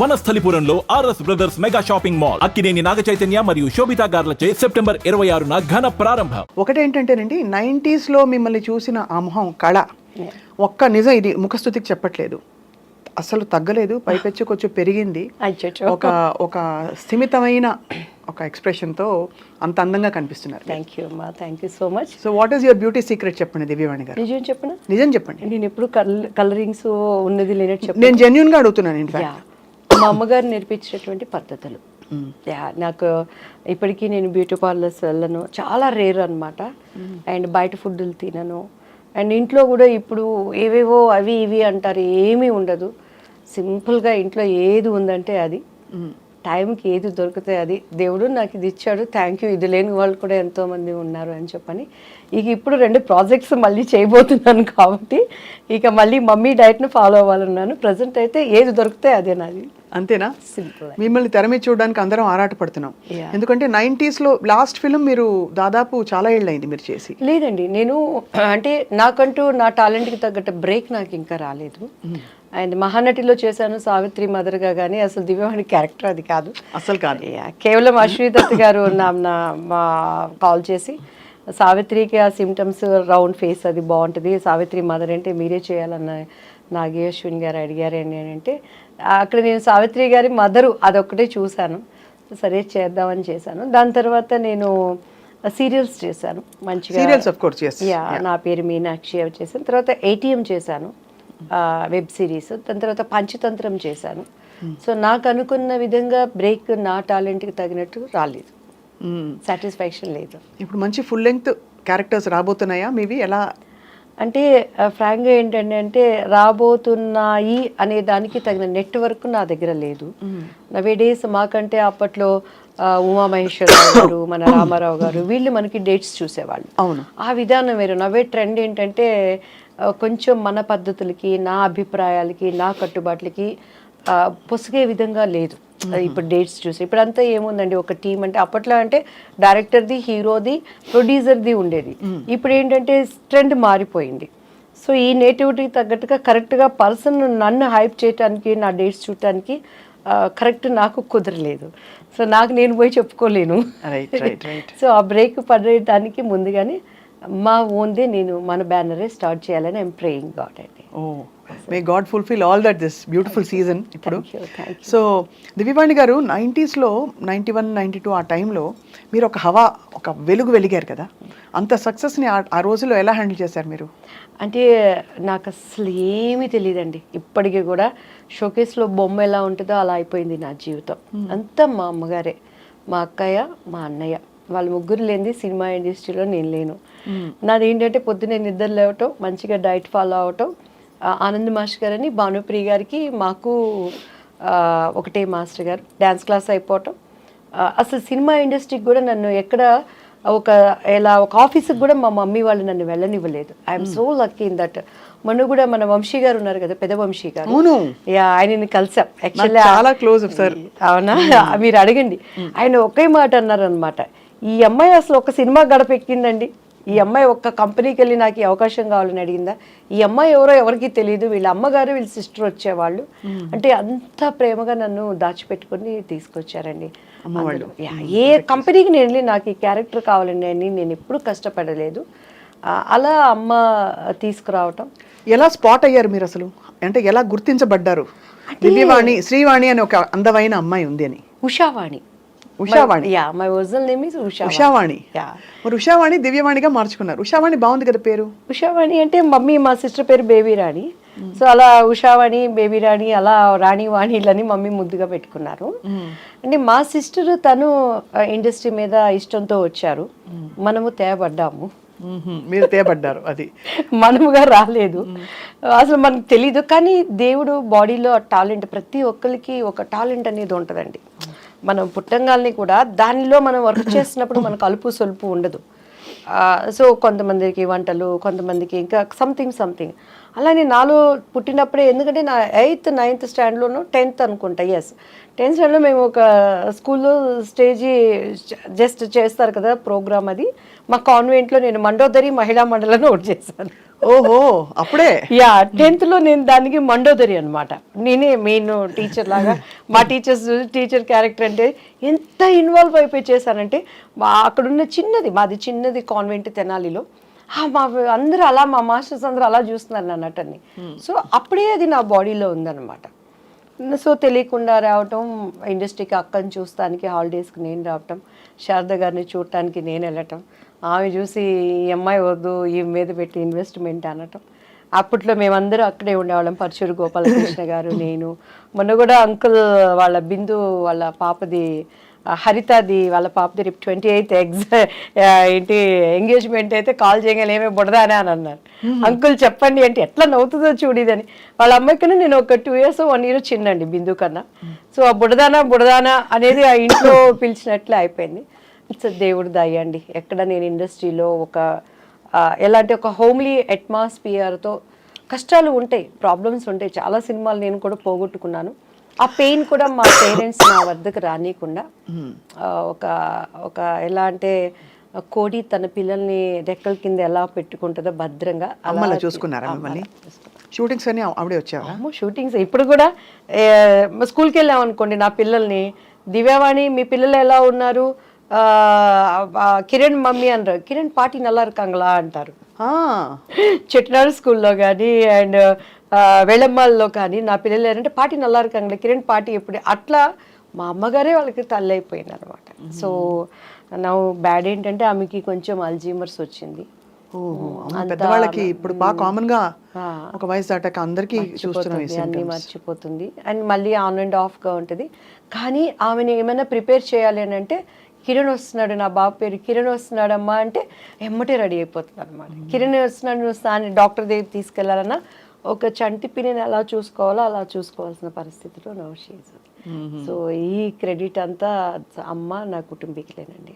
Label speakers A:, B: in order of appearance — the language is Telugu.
A: వనస్థలిపురంలో RS brothers mega shopping mall Akkineni Naga Chaitanya మరియు శోభితా గార్లచే సెప్టెంబర్ ఇరవై ఆరున ఘన ప్రారంభం.
B: ఒకటేంటంటేనండి నైంటీస్లో మిమ్మల్ని చూసిన ఆ మొహం కళ. ఒక్క నిజం ఇది ముఖస్థుతికి చెప్పట్లేదు. అసలు తగ్గలేదు పైపెచ్చు కొంచెం పెరిగింది. ఒక ఒక స్థిమితమైన ఒక ఎక్స్ప్రెషన్తో అంత అందంగా కనిపిస్తున్నారు.
C: థ్యాంక్ యూ అమ్మా. Thank you so much
B: so what is your beauty secret చెప్పండి దివ్యవాణి గారు.
C: నిజం చెప్పిన?
B: నిజం చెప్పండి.
C: నేను ఎప్పుడు కల్ కలరింగ్స్ ఉన్నది లేనట్టు
B: నేను జెన్యున్గా అడుగుతున్నాను ఇన్ఫాక్ట్
C: మా అమ్మగారు నేర్పించినటువంటి పద్ధతులు. నాకు ఇప్పటికీ నేను బ్యూటీ పార్లర్స్ వెళ్ళను. చాలా రేర్ అనమాట అండ్ బయట ఫుడ్లు తినను. అండ్ ఇంట్లో కూడా ఇప్పుడు ఏవేవో అవి ఇవి అంటారు. ఏమీ ఉండదు. సింపుల్గా ఇంట్లో ఏది ఉందంటే అది. టైంకి ఏది దొరికితే అది దేవుడు నాకు ఇది ఇచ్చాడు థ్యాంక్ యూ ఇది లేని వాళ్ళు కూడా ఎంతో మంది ఉన్నారు అని చెప్పని. ఇక ఇప్పుడు రెండు ప్రాజెక్ట్స్ మళ్ళీ చేయబోతున్నాను కాబట్టి ఇక మళ్ళీ మమ్మీ డైట్ను ఫాలో అవ్వాలన్నాను. ప్రజెంట్ అయితే ఏది దొరికితే అదే నాది.
B: అంతేనా?
C: సింపుల్
B: మిమ్మల్ని తెర మీద చూడడానికి అందరం ఆరాటపడుతున్నాం. ఎందుకంటే 90s లో లాస్ట్ ఫిల్మ్ మీరు దాదాపు చాలా ఏళ్ళైంది మీరు చేసి.
C: లేదండి నేను అంటే నాకంటూ నా టాలెంట్కి తగ్గట్టు బ్రేక్ నాకు ఇంకా రాలేదు. అండ్ మహానటిలో చేశాను సావిత్రి మదర్గా కానీ అసలు దివ్యవాణి క్యారెక్టర్ అది కాదు.
B: అసలు కాదు.
C: కేవలం అశ్వీదత్ గారు నా కాల్ చేసి సావిత్రికి ఆ సిమ్టమ్స్ రౌండ్ ఫేస్ అది బాగుంటుంది. సావిత్రి మదర్ అంటే మీరే చేయాలన్న నాగే అశ్విన్ గారు అడిగారు అని అంటే అక్కడ నేను సావిత్రి గారి మదరు అదొక్కటే చూశాను. సరే చేద్దామని చేశాను. దాని తర్వాత నేను సీరియల్స్ చేశాను. మంచిగా
B: సీరియల్స్ ఆఫ్ కోర్స్
C: యా నా పేరు మీనాక్షి అవి చేశాను. తర్వాత ఏటీఎం చేశాను. Web series. దాని తర్వాత పంచతంత్రం చేశాను. సో నాకు అనుకున్న విధంగా బ్రేక్ నా టాలెంట్కి తగినట్టు రాలేదు. సాటిస్ఫాక్షన్ లేదు.
B: ఇప్పుడు మంచి ఫుల్ లెంగ్త్ క్యారెక్టర్స్ రాబోతున్నాయా? మీవి ఎలా?
C: అంటే ఫ్రాంక్గా ఏంటంటే అంటే రాబోతున్నాయి అనే దానికి తగిన నెట్వర్క్ నా దగ్గర లేదు. నవే డేస్ మాకంటే అప్పట్లో ఉమామహేశ్వరరావు గారు మన రామారావు గారు వీళ్ళు మనకి డేట్స్ చూసేవాళ్ళు.
B: అవును.
C: ఆ విధానం వేరు. నవ్వే ట్రెండ్ ఏంటంటే కొంచెం మన పద్ధతులకి నా అభిప్రాయాలకి నా కట్టుబాట్లకి పొసిగే విధంగా లేదు. ఇప్పుడు డేట్స్ చూసి ఇప్పుడంతా ఏముందండి ఒక టీం అంటే అప్పట్లో అంటే డైరెక్టర్ది హీరోది ప్రొడ్యూసర్ది ఉండేది. ఇప్పుడు ఏంటంటే ట్రెండ్ మారిపోయింది. సో ఈ నేటివిటీకి తగ్గట్టుగా కరెక్ట్గా పర్సన్ నన్ను హైప్ చేయడానికి నా డేట్స్ చూడటానికి కరెక్ట్ నాకు కుదరలేదు. సో నాకు నేను పోయి చెప్పుకోలేను. సో ఆ బ్రేక్ పడేయడానికి ముందుగానే మా ఓన్దే నేను మన బ్యానరే స్టార్ట్ చేయాలని ఐమ్ ప్రేయింగ్ గాడ్ అండి.
B: ఓ may God fulfil all that this beautiful season ఇప్పుడు. సో దివ్యవాణి గారు నైంటీస్లో నైంటీ వన్ నైంటీ టూ ఆ టైంలో మీరు ఒక హవా ఒక వెలుగు వెలిగారు కదా. అంత సక్సెస్ని ఆ- ఆ రోజుల్లో ఎలా హ్యాండిల్ చేశారు మీరు?
C: అంటే నాకు అసలు ఏమీ తెలియదండి ఇప్పటికీ కూడా షోకేస్లో బొమ్మ ఎలా ఉంటుందో అలా అయిపోయింది నా జీవితం. అంతా మా అమ్మగారే మా అక్కయ్య మా అన్నయ్య. వాళ్ళ ముగ్గురు లేనిది సినిమా ఇండస్ట్రీలో నేను లేను. నాది ఏంటంటే పొద్దున్నే నిద్ర లేవటం మంచిగా డైట్ ఫాలో అవటం ఆనంద్ మాస్టర్ గారని భానుప్రియ గారికి మాకు ఒకటే మాస్టర్ గారు డ్యాన్స్ క్లాస్ అయిపోవటం. అసలు సినిమా ఇండస్ట్రీకి కూడా నన్ను ఎక్కడ ఒక ఎలా ఒక ఆఫీస్కి కూడా మా మమ్మీ వాళ్ళు నన్ను వెళ్ళనివ్వలేదు. I'm so lucky in that. మొన్న కూడా మన వంశీ గారు ఉన్నారు కదా పెద్ద వంశీ గారు.
B: అవును.
C: యా ఆయనని కలిసాం. యాక్చువల్లీ
B: చాలా close, sir.
C: అవునా? మీరు అడగండి. ఆయన ఒకే మాట అన్నారు అనమాట ఈ అమ్మాయి అసలు ఒక సినిమా గడపెక్కిందండి. ఈ అమ్మాయి ఒక్క కంపెనీకి వెళ్ళి నాకు ఈ అవకాశం కావాలని అడిగిందా? ఈ అమ్మాయి ఎవరో ఎవరికి తెలియదు వీళ్ళ అమ్మగారు వీళ్ళ సిస్టర్ వచ్చేవాళ్ళు. అంటే అంత ప్రేమగా నన్ను దాచిపెట్టుకొని తీసుకొచ్చారండి. ఏ కంపెనీకి నేను వెళ్ళి నాకు ఈ క్యారెక్టర్ కావాలండి అని నేను ఎప్పుడు కష్టపడలేదు. అలా అమ్మ తీసుకురావటం.
B: ఎలా స్పాట్ అయ్యారు మీరు అసలు? అంటే ఎలా గుర్తించబడ్డారు? దివ్యవాణి శ్రీవాణి అని ఒక అందమైన అమ్మాయి ఉంది అని.
C: Ushavani.
B: Ushavani.
C: Yeah my original name is Usha
B: Ushavani.
C: Yeah
B: మరి ఉషావాణి దివ్యవాణిగా మార్చుకున్నారు. ఉషావాణి బాగుంది కదా పేరు?
C: ఉషావాణి అంటే మమ్మీ మా సిస్టర్ పేరు బేబీ రాణి. సో అలా ఉషావాణి బేబీ రాణి అలా రాణి వాణిలని మమ్మీ ముద్దుగా పెట్టుకున్నారు. అంటే మా సిస్టర్ తను ఇండస్ట్రీ మీద ఇష్టంతో వచ్చారు. మనము తేబడ్డాము.
B: మీరు తేబడ్డారు అది.
C: మనముగా రాలేదు. అసలు మనకు తెలీదు కానీ దేవుడు బాడీలో టాలెంట్ ప్రతి ఒక్కరికి ఒక టాలెంట్ అనేది ఉంటుందండి. మనం పుట్టంగాల్ని కూడా దానిలో మనం వర్క్ చేసినప్పుడు మనకు అలుపు సొలుపు ఉండదు. సో కొంతమందికి వంటలు కొంతమందికి ఇంకా సంథింగ్ సంథింగ్ అలానే నాలో పుట్టినప్పుడే ఎందుకంటే నా ఎయిత్ నైన్త్ స్టాండ్లోను టెన్త్ అనుకుంటా ఎస్ టెన్త్ స్టాండ్లో మేము ఒక స్కూల్లో స్టేజీ జస్ట్ చేస్తారు కదా ప్రోగ్రామ్ అది. మా కాన్వెంట్లో నేను మండోదరి మహిళా మండలిని ఒకటి చేశాను.
B: ఓహో అప్పుడే?
C: యా టెన్త్లో నేను దానికి మండోదరి అన్నమాట. నేనే మెయిన్ టీచర్ లాగా. మా టీచర్స్ టీచర్ క్యారెక్టర్ అంటే ఎంత ఇన్వాల్వ్ అయిపోయి చేశానంటే అక్కడున్న చిన్నది మాది చిన్నది కాన్వెంట్ తెనాలిలో. మా అందరూ అలా మా మాస్టర్స్ అందరూ అలా చూస్తున్నారు నన్ను అటన్ని. సో అప్పుడే అది నా బాడీలో ఉందన్నమాట. సో తెలియకుండా రావటం ఇండస్ట్రీకి అక్కని చూస్తానికి హాలిడేస్కి నేను రావటం శారద గారిని చూడటానికి నేను వెళ్ళటం ఆమె చూసి ఈ అమ్మాయి వద్దు ఈ మీద పెట్టి ఇన్వెస్ట్మెంట్ అనటం. అప్పట్లో మేమందరూ అక్కడే ఉండేవాళ్ళం పరచూరు గోపాలకృష్ణ గారు నేను. మొన్న కూడా అంకుల్ వాళ్ళ బిందు వాళ్ళ పాపది హరితది వాళ్ళ పాపది రేపు ట్వంటీ ఎయిత్ ఎగ్జ్ ఏంటి ఎంగేజ్మెంట్ అయితే కాల్ చేయగానే ఏమే బుడదానే అని అన్నారు. అంకుల్ చెప్పండి అంటే ఎట్లా నవ్వుతుందో చూడిదని వాళ్ళ అమ్మాయి కన్నా నేను ఒక టూ ఇయర్స్ వన్ ఇయర్ చిన్నండి బిందు కన్నా. సో ఆ బుడదానా బుడదానా అనేది ఆ ఇంట్లో పిలిచినట్లే అయిపోయింది. ఇట్స్ దేవుడి దయ అండి. ఎక్కడ నేను ఇండస్ట్రీలో ఒక ఎలాంటి ఒక హోమ్లీ అట్మాస్ఫియర్తో కష్టాలు ఉంటాయి ప్రాబ్లమ్స్ ఉంటాయి. చాలా సినిమాలు నేను కూడా పోగొట్టుకున్నాను. ఆ పెయిన్ కూడా మా పేరెంట్స్ నా వద్దకు రానియకుండా ఒక ఒక ఎలా అంటే కోడి తన పిల్లల్ని రెక్కల కింద ఎలా పెట్టుకుంటుందో భద్రంగా అలా
B: అమ్మలా చూసుకున్నారా మిమ్మల్ని? షూటింగ్స్ అన్ని ఆవిడే
C: అమ్మో షూటింగ్స్ ఇప్పుడు కూడా స్కూల్కి వెళ్ళాం అనుకోండి నా పిల్లల్ని దివ్యవాణి మీ పిల్లలు ఎలా ఉన్నారు? కిరణ్ మమ్మీ అంటారు కిరణ్ పాటి నల్లా இருக்காங்களா అంటారు
B: ఆ,
C: చెట్నాడు స్కూల్లో కానీ అండ్ వెళమ్మాల్లో కానీ నా పిల్లలు ఏంటంటే పాటి నల్లా இருக்காங்களா కిరణ్ పాటి ఎప్పుడు అట్లా మా అమ్మగారే వాళ్ళకి తల్లి అయిపోయింది అనమాట సో నా బ్యాడ్ ఏంటంటే ఆమెకి కొంచెం అల్జీమర్స్ వచ్చింది
B: ఓహో అవును, పెద్దవాళ్ళకి ఇప్పుడు బాగా కామన్ గా ఒక వయసు దాటాక అందరికీ చూస్తున్నాం ఈ
C: మర్చిపోతుంది, అన్నీ
B: symptoms.
C: మర్చిపోతుంది అండ్ మళ్ళీ ఆన్ అండ్ ఆఫ్గా ఉంటుంది కానీ ఆమెను ఏమైనా ప్రిపేర్ చేయాలి అని అంటే కిరణ్ వస్తున్నాడు నా బాబు పేరు కిరణ్ వస్తున్నాడమ్మా అంటే ఎమ్మటే రెడీ అయిపోతుంది అనమాట కిరణ్ వస్తున్నాడు నువ్వు డాక్టర్ దగ్గర తీసుకెళ్ళాలన్నా ఒక చంటి పిన్నిని ఎలా చూసుకోవాలో అలా చూసుకోవాల్సిన పరిస్థితిలో నో షీజ్ సో ఈ క్రెడిట్ అంతా అమ్మ నా కుటుంబీకులేనండి.